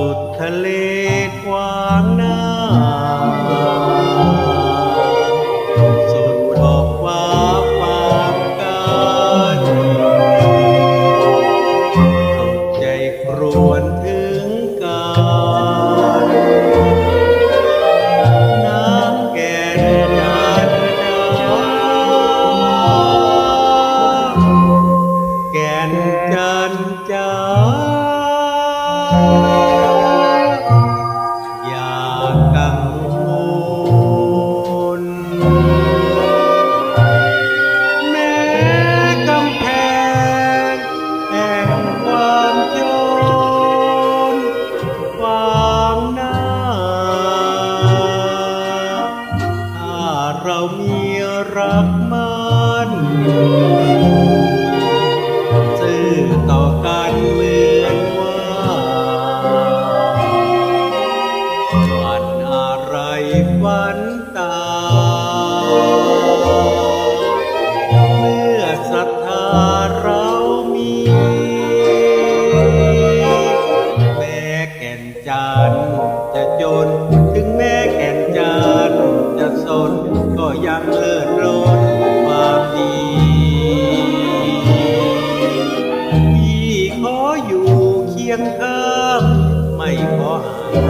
สุดทะเลกว้างหน้าสุดขอบฟ้าฟากกันสุดใจครวนถึงกันน้ำแก่นจันทราแก่นจันจ้าอย่ รักมัน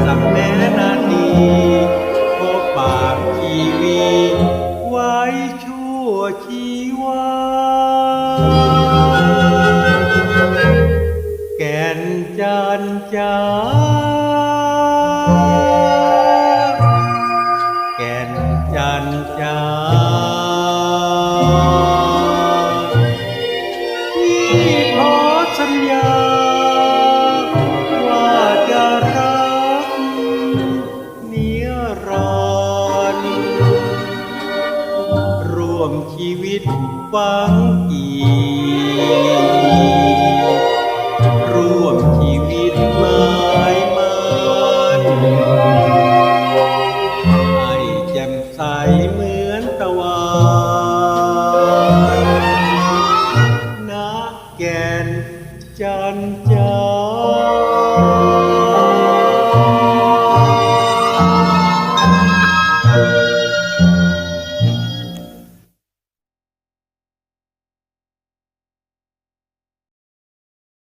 ห่างสักแม้นาทีขอฝากชีวี ไว้ชั่วชีวาแก่นจันจ้าแก่นจันจ้า ชีวิตฟังกี่